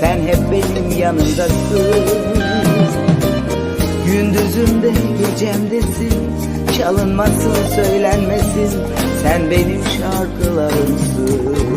Sen hep benim yanımdasın. Gündüzümde gecemdesin. Çalınmasın söylenmesin. Sen benim şarkılarımsın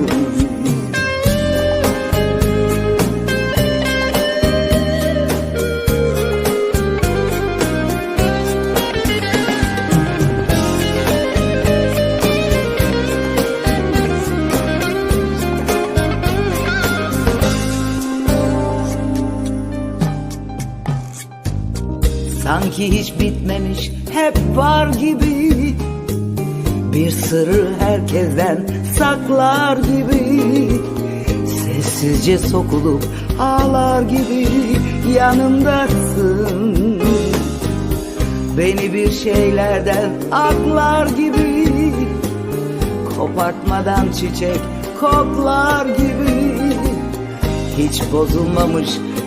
Sanki hiç bitmemiş hep var gibi. Bir sırrı herkesten saklar gibi. Sessizce sokulup ağlar gibi. Yanımdasın. Beni bir şeylerden aklar gibi. Kopartmadan çiçek koklar gibi. Hiç bozulmamış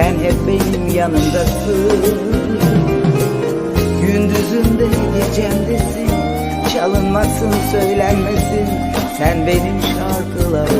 Sen hep benim yanımdasın. Gündüzümde gecemdesin. Çalınmasın söylenmesin. Sen benim şarkılarımsın